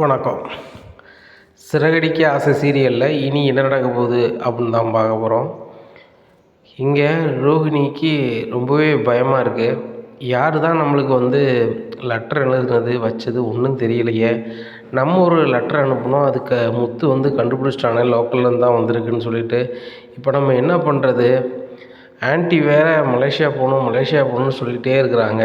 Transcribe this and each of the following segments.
வணக்கம். சிறகடிக்க ஆசை சீரியலில் இனி என்ன நடக்க போகுது அப்படின்னு தான் பார்க்க போகிறோம் இங்கே ரோஹிணிக்கு ரொம்பவே பயமாக இருக்குது யார் தான் நம்மளுக்கு வந்து லெட்டர் எழுதுனது வச்சது ஒன்றும் தெரியலையே. நம்ம ஒரு லெட்டர் அனுப்பினோம் அதுக்கு முத்து வந்து கண்டுபிடிச்சிட்டானே லோக்கல்லேருந்து தான் வந்திருக்குன்னு சொல்லிட்டு. இப்போ நம்ம என்ன பண்ணுறது ஆன்ட்டி வேறு மலேசியா போகணும் மலேசியா போகணும்னு சொல்லிகிட்டே இருக்கிறாங்க.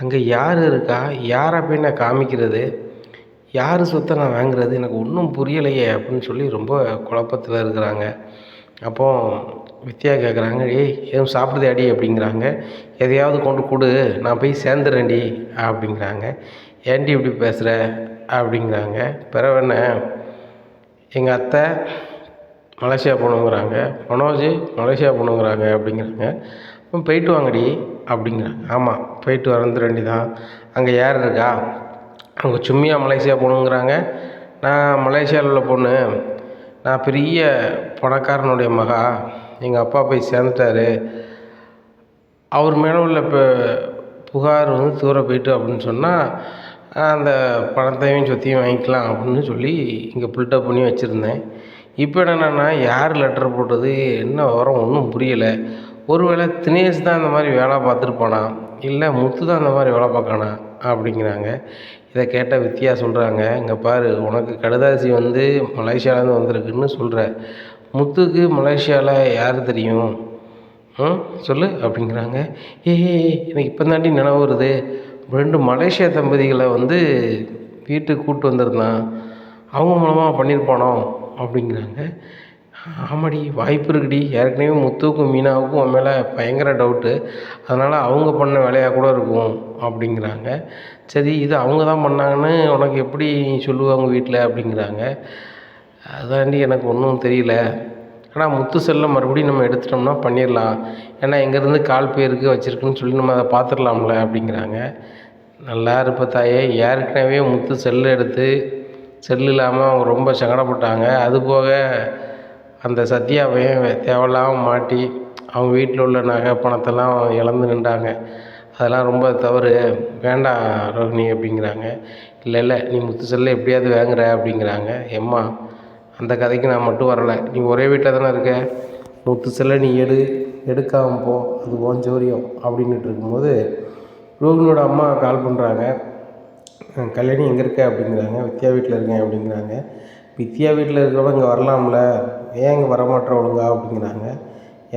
அங்கே யார் இருக்கா? யாரை போய் நான் காமிக்கிறது? யார் சொத்தை நான் வாங்குறது? எனக்கு ஒன்றும் புரியலையே அப்படின்னு சொல்லி ரொம்ப குழப்பத்தில் இருக்கிறாங்க. அப்போ வித்யா கேட்குறாங்க ஏய் எதுவும் சாப்பிடுதே அப்படிங்கிறாங்க. எதையாவது கொண்டு கொடு நான் போய் சேர்ந்துறேன்டி அப்படிங்கிறாங்க. ஏன்டி இப்படி பேசுகிற அப்படிங்கிறாங்க. பிறவன எங்கள் அத்தை மலேசியா போகணுங்கிறாங்க. மனோஜ் மலேசியா போகணுங்கிறாங்க அப்படிங்கிறாங்க. அப்போ போயிட்டு வாங்கடி அப்படிங்கிறாங்க. ஆமாம் போயிட்டு வரந்து ரெண்டி தான் அங்கே யார் இருக்கா? அவங்க சும்மியா மலேசியா போகணுங்கிறாங்க. நான் மலேசியாவில் உள்ள பொண்ணு. நான் பெரிய பணக்காரனுடைய மகா. எங்கள் அப்பா போய் சேர்ந்துட்டாரு. அவர் மேலே உள்ள இப்போ புகார் வந்து தூர போயிட்டு அப்படின்னு சொன்னால் அந்த பணத்தையும் சொத்தையும் வாங்கிக்கலாம் அப்படின்னு சொல்லி இங்கே பில்டப் பண்ணி வச்சுருந்தேன். இப்போ என்னென்னா யார் லெட்டர் போட்டது என்ன வரும் ஒன்றும் புரியலை. ஒருவேளை தினேஷ் தான் இந்த மாதிரி வேலை பார்த்துருப்பானா? இல்லை முத்து தான் இந்த மாதிரி வேலை பார்க்கானா அப்படிங்கிறாங்க. இதை கேட்ட வித்யா சொல்கிறாங்க இங்கே பாரு உனக்கு கடுதாசி வந்து மலேசியாவிலேருந்து வந்திருக்குன்னு சொல்கிற முத்துக்கு மலேசியாவில் யார் தெரியும்? ம் சொல்லு அப்படிங்கிறாங்க. ஏ எனக்கு இப்போ தாண்டி நினைவு வருது. ரெண்டு மலேசியா தம்பதிகளை வந்து வீட்டுக்கு கூப்பிட்டு வந்திருந்தான். அவங்க மூலமாக பண்ணியிருப்பானோ அப்படிங்கிறாங்க. ஆமாடி வாய்ப்பு இருக்குடி. ஏற்கனவே முத்துக்கும் மீனாவுக்கும் உன் மேலே பயங்கர டவுட்டு அதனால் அவங்க பண்ண வேலையாக கூட இருக்கும் அப்படிங்கிறாங்க. சரி இது அவங்க தான் பண்ணாங்கன்னு உனக்கு எப்படி சொல்லுவாங்க வீட்டில் அப்படிங்கிறாங்க. அதாண்டி எனக்கு ஒன்றும் தெரியல. ஆனால் முத்து செல்லை மறுபடியும் நம்ம எடுத்துட்டோம்னா பண்ணிடலாம் ஏன்னா எங்கேருந்து கால் பேருக்கு வச்சுருக்குன்னு சொல்லி நம்ம அதை பார்த்துடலாம்ல அப்படிங்கிறாங்க. நல்லா இருப்ப தாயே. ஏற்கனவே முத்து செல்லு எடுத்து செல்லு இல்லாமல் அவங்க ரொம்ப சங்கடப்பட்டாங்க. அது போக அந்த சத்யாவையும் தேவையில்லாமல் மாட்டி அவங்க வீட்டில் உள்ள நகை பணத்தெல்லாம் இழந்து நின்றாங்க. அதெல்லாம் ரொம்ப தவறு. வேண்டாம் ரோஹிணி அப்படிங்கிறாங்க. இல்லை இல்லை நீ முத்து செல்ல எப்படியாவது வாங்குற அப்படிங்கிறாங்க. எம்மா அந்த கதைக்கு நான் மட்டும் வரலை. நீ ஒரே வீட்டில் தானே இருக்க? முத்து செல்ல நீ எடு எடுக்காமல் போ. அது ஓன் ஜோரியம் அப்படின்னுட்டு இருக்கும்போது ரோஹினியோட அம்மா கால் பண்ணுறாங்க கல்யாணி எங்கே இருக்க அப்படிங்கிறாங்க. வித்யா வீட்டில் இருக்கேன் அப்படிங்கிறாங்க. வித்யா வீட்டில் இருக்கிறவங்க இங்கே வரலாம்ல. ஏன் இங்கே வரமாட்டேற ஒழுங்கா அப்படிங்கிறாங்க?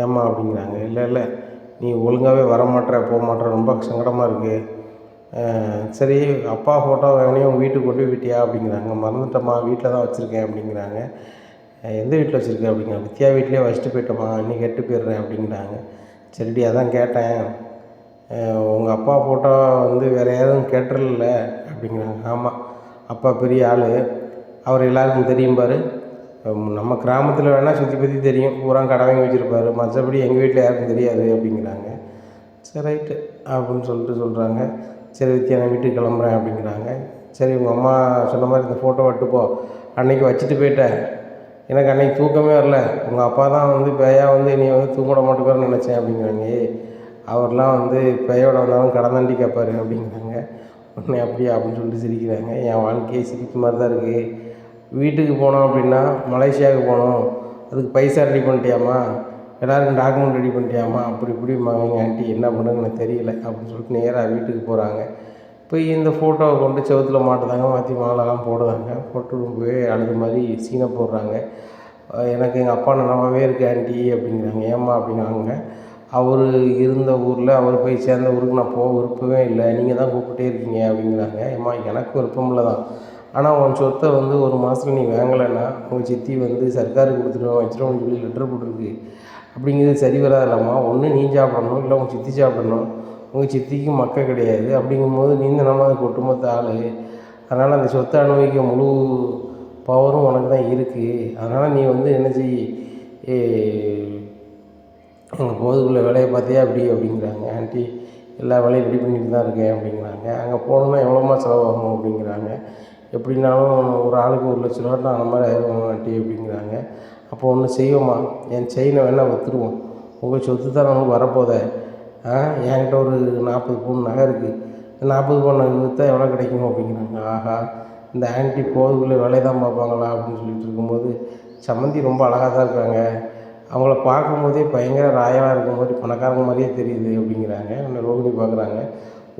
ஏம்மா அப்படிங்கிறாங்க? இல்லை இல்லை நீ ஒழுங்காகவே வரமாட்டேற போக மாட்டேற ரொம்ப சங்கடமாக இருக்குது சரி அப்பா ஃபோட்டோ வேணையும் உங்கள் வீட்டுக்கு கொண்டு போய் விட்டியா அப்படிங்கிறாங்க. மறந்துட்டம்மா வீட்டில் தான் வச்சுருக்கேன் அப்படிங்கிறாங்க. எந்த வீட்டில் வச்சுருக்க அப்படிங்கிறாங்க வித்யா வீட்லேயே வச்சுட்டு போயிட்டோம்மா இன்னைக்கு கெட்டு போயிடுறேன் அப்படிங்கிறாங்க. சரிடி அதான் கேட்டேன். உங்கள் அப்பா ஃபோட்டோ வந்து வேறு யாரும் கேட்டுறல அப்படிங்கிறாங்க. ஆமாம் அப்பா பெரிய ஆள். அவர் எல்லாருக்கும் தெரியும் பாரு. நம்ம கிராமத்தில் வேணால் சுற்றி பற்றி தெரியும். பூரா கடை வாங்கி வச்சுருப்பாரு. மற்றபடி எங்கள் வீட்டில் யாருக்கும் தெரியாது அப்படிங்கிறாங்க. சரி ரைட்டு அப்படின்னு சொல்லிட்டு சொல்கிறாங்க சரி வித்தியா நான் வீட்டுக்கு கிளம்புறேன் அப்படிங்கிறாங்க. சரி உங்கள் அம்மா சொன்ன மாதிரி இந்த ஃபோட்டோ விட்டுப்போ அன்னைக்கு வச்சுட்டு போயிட்டேன். எனக்கு அன்னைக்கு தூக்கமே வரல. உங்கள் அப்பா தான் வந்து பேயா வந்து நீ வந்து தூங்கிட மாட்டேப்பாருன்னு நினச்சேன் அப்படிங்கிறாங்க. அவர்லாம் வந்து பேயோட வந்தாலும் கடந்தாண்டி கேட்பாரு அப்படிங்கிறாங்க. உடனே அப்படியா அப்படின்னு சொல்லிட்டு சிரிக்கிறாங்க. என் வாழ்க்கையே சிரிப்பு மாதிரி தான் இருக்குது வீட்டுக்கு போனோம் அப்படின்னா மலேசியாவுக்கு போகணும் அதுக்கு பைசா ரெடி பண்ணிட்டியாம்மா? எல்லாருக்கும் டாக்குமெண்ட் ரெடி பண்ணிட்டியாம்மா? அப்படி இப்படி எங்கள் ஆண்டி என்ன பண்ணுங்கன்னு எனக்கு தெரியல அப்படின்னு சொல்லிட்டு நேராக வீட்டுக்கு போகிறாங்க போய் இந்த ஃபோட்டோவை கொண்டு செவத்தில் மாட்டுதாங்க. மாற்றி மாலைலாம் போடுறாங்க போட்டு போய் அழுது மாதிரி சீனை போடுறாங்க. எனக்கு எங்கள் அப்பா நல்லாவே இருக்கு ஆண்டி அப்படிங்கிறாங்க. ஏம்மா அப்படிங்கிறாங்க அவர் இருந்த ஊரில் அவர் போய் சேர்ந்த ஊருக்கு நான் போக விருப்பமே இல்லை. நீங்கள் தான் கூப்பிட்டே இருக்கீங்க அப்படிங்கிறாங்க. ஏம்மா எனக்கு விருப்பம் இல்லை தான் ஆனால் உன் சொத்தை வந்து ஒரு மாதத்துல நீ வாங்கலைன்னா உங்கள் சித்தி வந்து சர்க்காருக்கு கொடுத்துருவோம் வச்சிருவோம்னு சொல்லி லெட்டர் போட்டிருக்கு. அப்படிங்கிறது சரி வராதில்லம்மா. ஒன்று நீ சாப்பிடணும் இல்லை உங்கள் சித்தி சாப்பிடணும். உங்கள் சித்திக்கு மக்கள் கிடையாது. அப்படிங்கும்போது நீ தான் அதுக்கு ஒட்டுமொத்த ஆள். அதனால் அந்த சொத்தை அனுபவிக்க முழு பவரும் உனக்கு தான் இருக்குது அதனால் நீ வந்து என்ன செய்? அங்கே போகிறதுக்குள்ள வேலையை பார்த்தியா அப்படி அப்படிங்கிறாங்க. ஆண்டி எல்லா வேலையும் ரெடி பண்ணிட்டு தான் இருக்கேன் அப்படிங்கிறாங்க. அங்கே போகணுன்னா எவ்வளோமா செலவாகும் அப்படிங்கிறாங்க. எப்படின்னாலும் ஒரு ஆளுக்கு ஒரு லட்ச ரூபாட்டு அந்த மாதிரி ஆயிரம் ஆண்டி அப்படிங்கிறாங்க. அப்போ ஒன்று செய்வோம்மா. என் செயினை வேணால் விற்றுருவோம் உங்கள் சொத்து தான் நமக்கு வரப்போதே. ஆ என்கிட்ட ஒரு நாற்பது பவுன் நகை இருக்குது நாற்பது பவுன் நகை விற்றா எவ்வளோ கிடைக்கும் அப்படிங்கிறாங்க. ஆஹா இந்த ஆன்ட்டி போகிறதுக்குள்ளே வேலையை தான் பார்ப்பாங்களா அப்படின்னு சொல்லிட்டு இருக்கும்போது சம்மந்தி ரொம்ப அழகாக தான் இருக்காங்க. அவங்கள பார்க்கும்போதே பயங்கர ராயவாக இருக்கும் மாதிரி பணக்காரங்க மாதிரியே தெரியுது அப்படிங்கிறாங்க. உடனே ரோகிணி பார்க்குறாங்க.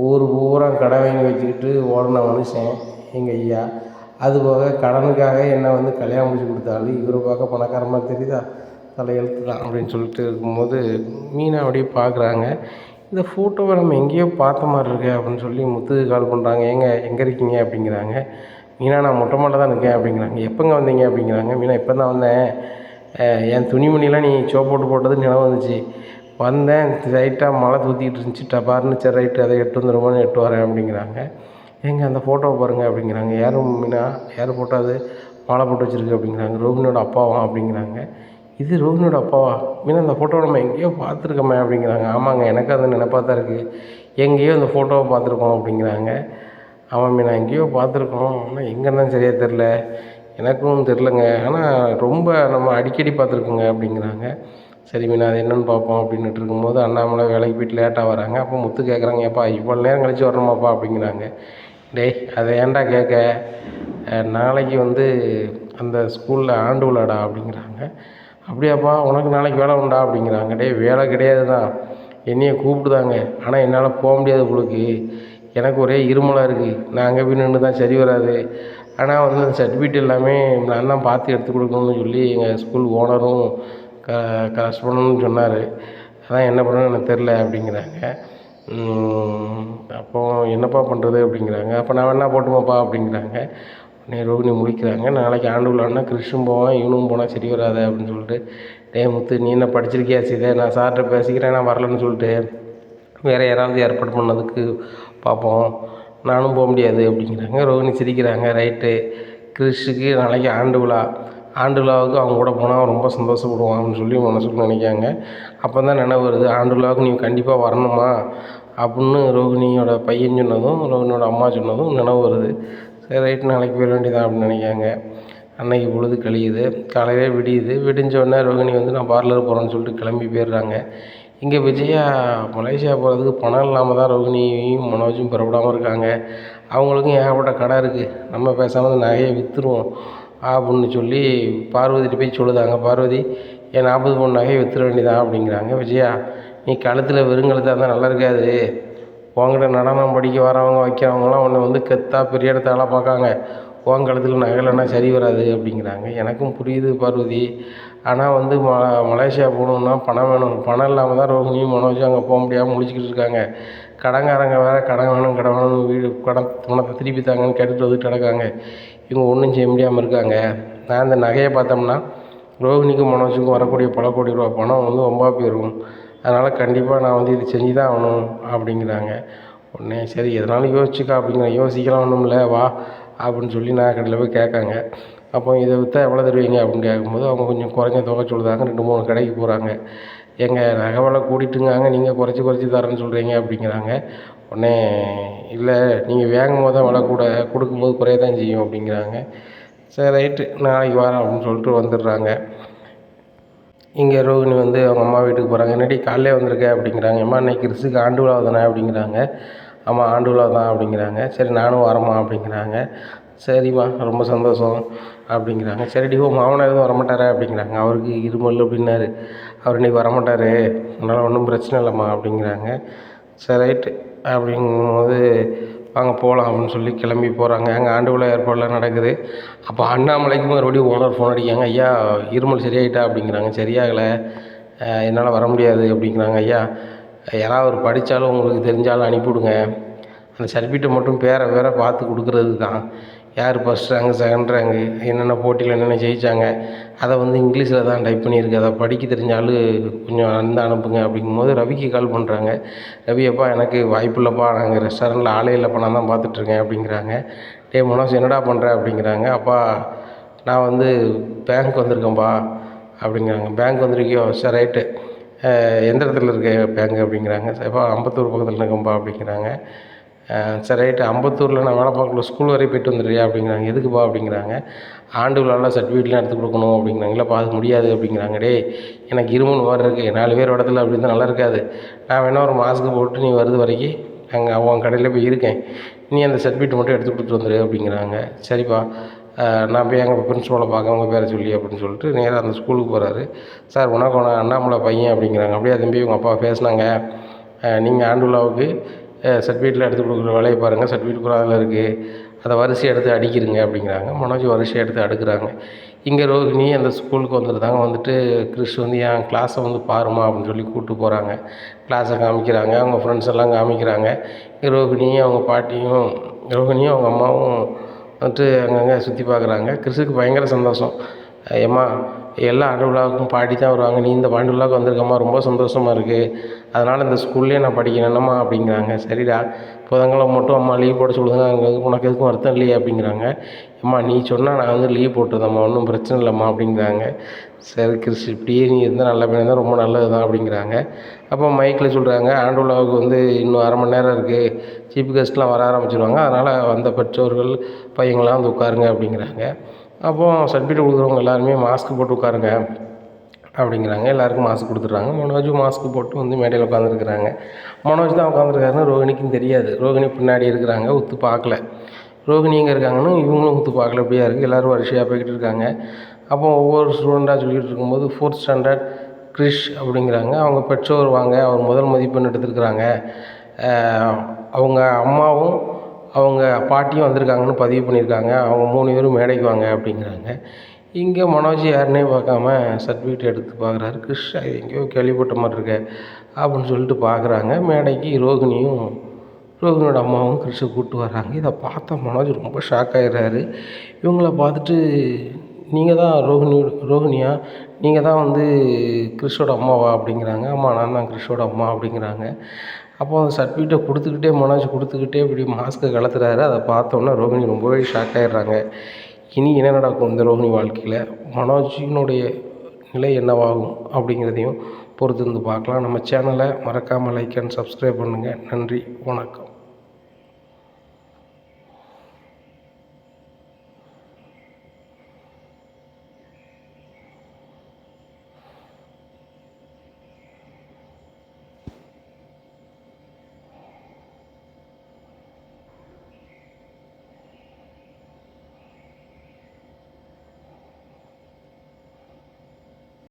ஊர் பூரா கடை வாங்கி வச்சுக்கிட்டு ஓடின மனுஷன். எங்கள் ஐயா. அது போக கடனுக்காக என்னை வந்து கல்யாணம் முடிச்சு கொடுத்தாலும் இவரை பார்க்க பணக்கார மாதிரி தெரியுதா? தலையெழுத்து தான் அப்படின்னு சொல்லிட்டு இருக்கும்போது மீனை அப்படியே பார்க்குறாங்க. இந்த ஃபோட்டோவை நம்ம எங்கேயோ பார்த்த மாதிரி இருக்கு அப்படின்னு சொல்லி முத்துக்கு கால் பண்ணுறாங்க ஏங்க எங்கே இருக்கீங்க? அப்படிங்கிறாங்க. மீனா நான் மொட்டை மாடில் தான் இருக்கேன் அப்படிங்கிறாங்க. எப்போங்க வந்தீங்க? அப்படிங்கிறாங்க. மீனா இப்போ தான் வந்தேன். என் துணிமணிலாம் நீ சோ போட்டு போட்டது நினைவு வந்துச்சு. வந்தேன். ரைட்டாக மழை தூத்திக்கிட்டு இருந்துச்சு. டபார்னு சரி ரைட்டு அதை எட்டு வந்துடுமோன்னு எட்டு வரேன் அப்படிங்கிறாங்க. ஏங்க அந்த ஃபோட்டோவை பாருங்கள் அப்படிங்கிறாங்க. யாரும் மீனா யார் ஃபோட்டோ அது? மாலை போட்டு வச்சுருக்கு அப்படிங்கிறாங்க. ரோஹினோட அப்பாவா அப்படிங்கிறாங்க. இது ரோஹினியோட அப்பாவா? மீனா அந்த ஃபோட்டோவை நம்ம எங்கேயோ பார்த்துருக்கோமே அப்படிங்கிறாங்க. ஆமாங்க எனக்கு அந்த நினைப்பாக தான் இருக்குது எங்கேயோ அந்த ஃபோட்டோவை பார்த்துருக்கோம் அப்படிங்கிறாங்க. ஆமாம் மீனா எங்கேயோ பார்த்துருக்கோம். ஆனால் எங்கேன்னு சரியாக தெரில எனக்கும் தெரிலங்க ஆனால் ரொம்ப நம்ம அடிக்கடி பார்த்துருக்கோங்க அப்படிங்கிறாங்க. சரி மீனா அது என்னென்னு பார்ப்போம் அப்படின்ட்டு இருக்கும்போது அண்ணாமலை வேலைக்கு போயிட்டு லேட்டாக வராங்க. அப்போ முத்து கேட்குறாங்க ஏப்பா இவ்வளோ நேரம் கழிச்சு வரணுமாப்பா? அப்படிங்கிறாங்க. டேய் அதை ஏன்டா கேட்க? நாளைக்கு வந்து அந்த ஸ்கூலில் ஆண்டு விழாடா அப்படிங்கிறாங்க. அப்படியாப்பா உனக்கு நாளைக்கு வேலை உண்டா அப்படிங்கிறாங்க. டேய் வேலை கிடையாது தான் என்னையை கூப்பிடுதாங்க ஆனால் என்னால் போக முடியாது உங்களுக்கு எனக்கு ஒரே இருமலாக இருக்குது நான் அங்கே போய் நின்று தான் சரி வராது. ஆனால் வந்து அந்த சர்டிஃபிகேட் எல்லாமே நான் தான் பார்த்து எடுத்து கொடுக்கணும்னு சொல்லி எங்கள் ஸ்கூல் ஓனரும் க கஷ்டப்படணும்னு சொன்னார். அதான் என்ன பண்ணணும்னு எனக்கு தெரில அப்படிங்கிறாங்க. அப்போ என்னப்பா பண்ணுறது அப்படிங்கிறாங்க. அப்போ நான் வேணா போட்டுமாப்பா அப்படிங்கிறாங்க. உடனே ரோகிணி முடிக்கிறாங்க. நாளைக்கு ஆண்டு விழான்னா கிருஷ்ணன் போவேன் இவனும் போனால் சரி வராது அப்படின்னு சொல்லிட்டு டே முத்து நீ என்ன படிச்சிருக்கியா சீதை? நான் சார்கிட்ட பேசிக்கிறேன் நான் வரலன்னு சொல்லிட்டு வேறு யாராவது ஏற்பாடு பண்ணதுக்கு பார்ப்போம் நானும் போக முடியாது. அப்படிங்கிறாங்க. ரோகிணி சிரிக்கிறாங்க. ரைட்டு. கிறிஷுக்கு நாளைக்கு ஆண்டு விழா. ஆண்டு விழாவுக்கு அவங்க கூட போனால் ரொம்ப சந்தோஷப்படுவான் அப்படின்னு சொல்லி மனசுக்குள்ள நினைக்காங்க அப்போ தான் நினைவு வருது ஆண்டு விழாவுக்கு நீ கண்டிப்பாக வரணுமா? அப்படின்னு ரோகிணியோட பையன் சொன்னதும் ரோகிணியோட அம்மா சொன்னதும் நினைவு வருது. சரி ரைட் நாளைக்கு போயிட வேண்டியதான் அப்படின்னு நினைக்காங்க அன்னைக்கு பொழுது கழியுது காலையிலே விடியுது. விடிஞ்ச உடனே ரோகிணி வந்து நான் பார்லர் போகிறேன்னு சொல்லிட்டு கிளம்பி போயிடுறாங்க. இங்கே விஜயா மலேசியா போகிறதுக்கு பணம் இல்லாமல் தான் ரோகிணியும் மனோஜும் புறப்படாமல் இருக்காங்க. அவங்களுக்கும் ஏகப்பட்ட கடை இருக்குது நம்ம பேசாமல் நகையை விற்றுருவோம் அப்படின்னு சொல்லி பார்வதிட்டு போய் சொல்லுதாங்க பார்வதி என் நாற்பது பவுன் நகையை விற்றுற வேண்டியதான் அப்படிங்கிறாங்க. விஜயா நீ கழுத்தில் வெறுங்கழுத்தாக இருந்தால் நல்லா இருக்காது. உங்கள்கிட்ட நடனம் படிக்க வரவங்க வைக்கிறவங்களாம் உன்னை வந்து கெத்தா பெரிய இடத்த வேலை பார்க்காங்க. உன் கழுத்தில் நகைலன்னா சரி வராது? அப்படிங்கிறாங்க. எனக்கும் புரியுது பார்வதி. ஆனால் வந்து ம மலேசியா போகணுன்னா பணம் வேணும். பணம் இல்லாமல் தான் ரோஹினியும் மனோஜும் அங்கே போக முடியாமல் முழிச்சிக்கிட்டு இருக்காங்க. கடன்காரங்க வேறு கடன் வேணும் கடன் வேணும் வீடு கடன் பணத்தை திருப்பி தாங்கன்னு கேட்டுட்டு வந்துட்டு கிடக்காங்க. இவங்க ஒன்றும் செய்ய முடியாமல் இருக்காங்க. நான் அந்த நகையை பார்த்தோம்னா ரோஹினிக்கும் மனோஜுக்கும் வரக்கூடிய பல கோடி ரூபா பணம் வந்து ரொம்ப போயிடும் அதனால் கண்டிப்பாக நான் வந்து இது செஞ்சு தான் ஆகணும் அப்படிங்கிறாங்க. உடனே சரி எதனாலும் யோசிச்சுக்கா அப்படிங்கிறேன் யோசிக்கலாம் ஒன்றும் இல்லை வா அப்படின்னு சொல்லி நான் கடையில் போய் கேட்காங்க. அப்போ இதை விற்றா எவ்வளோ தருவீங்க அப்படின்னு கேட்கும்போது அவங்க கொஞ்சம் குறைஞ்ச தொகை சொல்லுதாங்க ரெண்டு மூணு கடைக்கு போகிறாங்க எங்கள் நகை விலை கூட்டிட்டுங்காங்க நீங்கள் குறைச்சி குறைச்சி தரேன்னு சொல்கிறீங்க அப்படிங்கிறாங்க. உடனே இல்லை நீங்கள் வாங்கும்போது தான் விலை கூட கொடுக்கும்போது குறைய தான் செய்யும் அப்படிங்கிறாங்க. சரி ரைட்டு. நாளைக்கு வரேன் அப்படின்னு சொல்லிட்டு வந்துடுறாங்க. இங்கே ரோகிணி வந்து அவங்க அம்மா வீட்டுக்கு போகிறாங்க என்னடி காலையிலே வந்திருக்க? அப்படிங்கிறாங்க. அம்மா இன்றைக்கி கிறிஸுக்கு ஆண்டு விழா தானே? அப்படிங்கிறாங்க. ஆமாம் ஆண்டு விழா தான் அப்படிங்கிறாங்க. சரி நானும் வரேம்மா அப்படிங்கிறாங்க. சரிம்மா ரொம்ப சந்தோஷம் அப்படிங்கிறாங்க. சரிடி ஓ மாமனார் எதுவும் வரமாட்டாரா? அப்படிங்கிறாங்க. அவருக்கு இருமல் அப்படின்னாரு. அவர் இன்னைக்கு வரமாட்டார். அதனால் ஒன்றும் பிரச்சனை இல்லைம்மா அப்படிங்கிறாங்க. சரி ரைட்டு. அப்படிங்கும்போது வாங்க போகலாம் அப்படின்னு சொல்லி கிளம்பி போகிறாங்க அங்கே ஆண்டுவிழா ஏற்பாடெலாம் ஏற்பாடுலாம் நடக்குது. அப்போ அண்ணாமலைக்கு மறுபடியும் ஓனர் ஃபோன் அடிக்காங்க ஐயா இருமல் சரியாயிட்டா? அப்படிங்கிறாங்க. சரியாகலை. என்னால் வர முடியாது. அப்படிங்கிறாங்க. ஐயா யாராவது ஒரு படித்தாலும் உங்களுக்கு தெரிஞ்சாலும் அனுப்பிவிடுங்க. அந்த சர்டிஃபிகேட்டை மட்டும் பேரை வேற பார்த்து கொடுக்குறது தான். யார் ஃபஸ்ட் ரேங்கு செகண்ட் ரேங்கு என்னென்ன போட்டியில் என்னென்ன ஜெயித்தாங்க அதை வந்து இங்கிலீஷில் தான் டைப் பண்ணியிருக்கு. அதை படிக்க தெரிஞ்சாலும் கொஞ்சம் அந்த அனுப்புங்க அப்படிங்கும்போது ரவிக்கு கால் பண்ணுறாங்க ரவி அப்பா எனக்கு வாய்ப்பு இல்லைப்பா நாங்கள் ரெஸ்டாரண்ட்டில் ஆளே இல்லைப்பா நான் தான் பார்த்துட்ருக்கேன் அப்படிங்கிறாங்க. டே மனோஜ் என்னடா பண்ணுற அப்படிங்கிறாங்க. அப்பா நான் வந்து பேங்க் வந்திருக்கேன்ப்பா அப்படிங்கிறாங்க. பேங்க் வந்திருக்கியோ? சரி ரைட்டு எந்த இடத்துல இருக்க பேங்க் அப்படிங்கிறாங்க. சரிப்பா அம்பத்தூர் பக்கத்தில் இருக்கேன்ப்பா அப்படிங்கிறாங்க. சரி ரைட்டு. அம்பத்தூரில் நான் வேலை பார்க்கல. ஸ்கூல் வரையும் போயிட்டு வந்துடுறியா அப்படிங்கிறாங்க. எதுக்குப்பா அப்படிங்கிறாங்க. ஆண்டு விழாவில் சர்டிஃபிகேட்லாம் எடுத்து கொடுக்கணும் அப்படிங்கிறாங்க. இல்லைப்பா அது முடியாது அப்படிங்கிறாங்க. டேய் எனக்கு இருமல் மாதிரி இருக்குது நாலு பேர் இடத்துல அப்படி இருந்தால் நல்லா இருக்காது. நான் வேணால் ஒரு மாஸ்க்கு போட்டு நீ வருது வரைக்கும் அங்கே அவன் கடையில் போய் இருக்கேன். நீ அந்த சர்டிஃபிகேட் மட்டும் எடுத்து கொடுத்துட்டு வந்துடு அப்படிங்கிறாங்க. சரிப்பா. நான் போய் எங்கள் பிரின்ஸ்பலை பார்க்க உங்கள் பேரை சொல்லி அப்படின்னு சொல்லிட்டு நேராக அந்த ஸ்கூலுக்கு போகிறாரு சார் உனக்கு நான் அண்ணாமலை பையன் அப்படிங்கிறாங்க. அப்படியே தம்பி உங்கள் அப்பா பேசினாங்க. நீங்கள் ஆண்டுலாவுக்கு சர்டிஃபிகேட்டில் எடுத்து கொடுக்குற வேலையை பாருங்கள் சர்டிஃபிகேட் கூட இருக்குது அதை வரிசையை எடுத்து அடிக்கிறங்க அப்படிங்கிறாங்க. மனோஜ் வரிசையை எடுத்து அடுக்கிறாங்க. இங்கே ரோஹிணி அந்த ஸ்கூலுக்கு வந்துருந்தாங்க வந்துட்டு கிறிஸ் வந்து என் கிளாஸை வந்து பாருமா அப்படின்னு சொல்லி கூப்பிட்டு போகிறாங்க கிளாஸை காமிக்கிறாங்க. அவங்க ஃப்ரெண்ட்ஸ் எல்லாம் காமிக்கிறாங்க. இங்கே அவங்க பாட்டியும் ரோஹிணியும் அவங்க அம்மாவும் வந்துட்டு அங்கங்கே சுற்றி பார்க்குறாங்க கிறிஸுக்கு பயங்கர சந்தோஷம். ஏம்மா எல்லா ஆண்டு விழாவுக்கும் பாடி தான் வருவாங்க. நீ இந்த ஆண்டு விழாவுக்கு வந்திருக்கம்மா ரொம்ப சந்தோஷமாக இருக்குது அதனால் இந்த ஸ்கூல்லேயே நான் படிக்கிறேன்னம்மா அப்படிங்கிறாங்க. சரிடா புதன்கிழமை மட்டும் அம்மா லீவ் போட சொல்லுதுங்க அங்கே உனக்கு எதுக்கும் வருத்தம் இல்லையே அப்படிங்கிறாங்க. அம்மா நீ சொன்னால் நான் வந்து லீவ் போட்டுருந்தம்மா ஒன்றும் பிரச்சனை இல்லைம்மா அப்படிங்கிறாங்க. சரி கிறிஸ் இப்படியே நீ இருந்தால் நல்ல பையன் தான் ரொம்ப நல்லது தான் அப்படிங்கிறாங்க. அப்போ மைக்கில் சொல்கிறாங்க ஆண்டோலாவுக்கு வந்து இன்னும் அரை மணி நேரம் இருக்குது சீஃப் கெஸ்ட்லாம் வர ஆரம்பிச்சிருவாங்க. அதனால் வந்த பெற்றோர்கள் பையங்களாம் வந்து உட்காருங்க அப்படிங்கிறாங்க. அப்போது சர்டிஃபிகேட் கொடுக்குறவங்க எல்லாருமே மாஸ்க் போட்டு உட்காருங்க அப்படிங்கிறாங்க. எல்லாருக்கும் மாஸ்க் கொடுத்துட்றாங்க. மனோஜும் மாஸ்க் போட்டு வந்து மேடையில் உட்காந்துருக்குறாங்க மனோஜ் தான் உட்காந்துருக்காருன்னு ரோகிணிக்கும் தெரியாது. ரோகிணி பின்னாடி இருக்கிறாங்க ஒத்து பார்க்கல. ரோகிணி எங்கே இருக்காங்கன்னு இவங்களும் ஒத்து பார்க்கல அப்படியா இருக்குது எல்லோரும் வரிசையாக போய்கிட்டு இருக்காங்க. அப்போ ஒவ்வொரு ஸ்டூடெண்ட்டாக சொல்லிகிட்டு இருக்கும்போது ஃபோர்த் ஸ்டாண்டர்ட் கிரிஷ் அப்படிங்கிறாங்க. அவங்க பெற்றோர் வாங்க அவர் முதல் மதிப்பெண் எடுத்திருக்கிறாங்க. அவங்க அம்மாவும் அவங்க பாட்டியும் வந்திருக்காங்கன்னு பதிவு பண்ணியிருக்காங்க. அவங்க மூணு பேரும் மேடைக்கு வாங்க அப்படிங்கிறாங்க. இங்கே மனோஜ் யாருன்னே பார்க்காம சர்டிஃபிகேட் எடுத்து பார்க்குறாரு. கிறிஷ் அது எங்கேயோ கேள்விப்பட்ட மாதிரி இருக்க அப்படின்னு சொல்லிட்டு பார்க்குறாங்க. மேடைக்கு ரோகிணியும் ரோகிணியோட அம்மாவும் கிறிஷை கூப்பிட்டு வராங்க இதை பார்த்த மனோஜ் ரொம்ப ஷாக் ஆகிடுறாரு இவங்கள பார்த்துட்டு நீங்கள் தான் ரோஹினி ரோஹினியா நீங்கள் தான் வந்து கிறிஷோட அம்மாவா அப்படிங்கிறாங்க. ஆமாம் நான் தான் கிறிஷோட அம்மா அப்படிங்கிறாங்க. அப்போ அந்த சர்டிஃபிகேட்டை கொடுத்துக்கிட்டே மனோஜ் கொடுத்துக்கிட்டே இப்படி மாஸ்க்கை கலத்துறாரு. அதை பார்த்தோன்னே ரோஹினி ரொம்பவே ஷாக் ஆகிடுறாங்க இனி என்ன நடக்கும் இந்த ரோஹினி வாழ்க்கையில்? மனோஜினுடைய நிலை என்னவாகும் அப்படிங்கிறதையும் பொறுத்திருந்து பார்க்கலாம். நம்ம சேனலை மறக்காமல் லைக் அண்ட் சப்ஸ்கிரைப் பண்ணுங்கள் நன்றி வணக்கம்.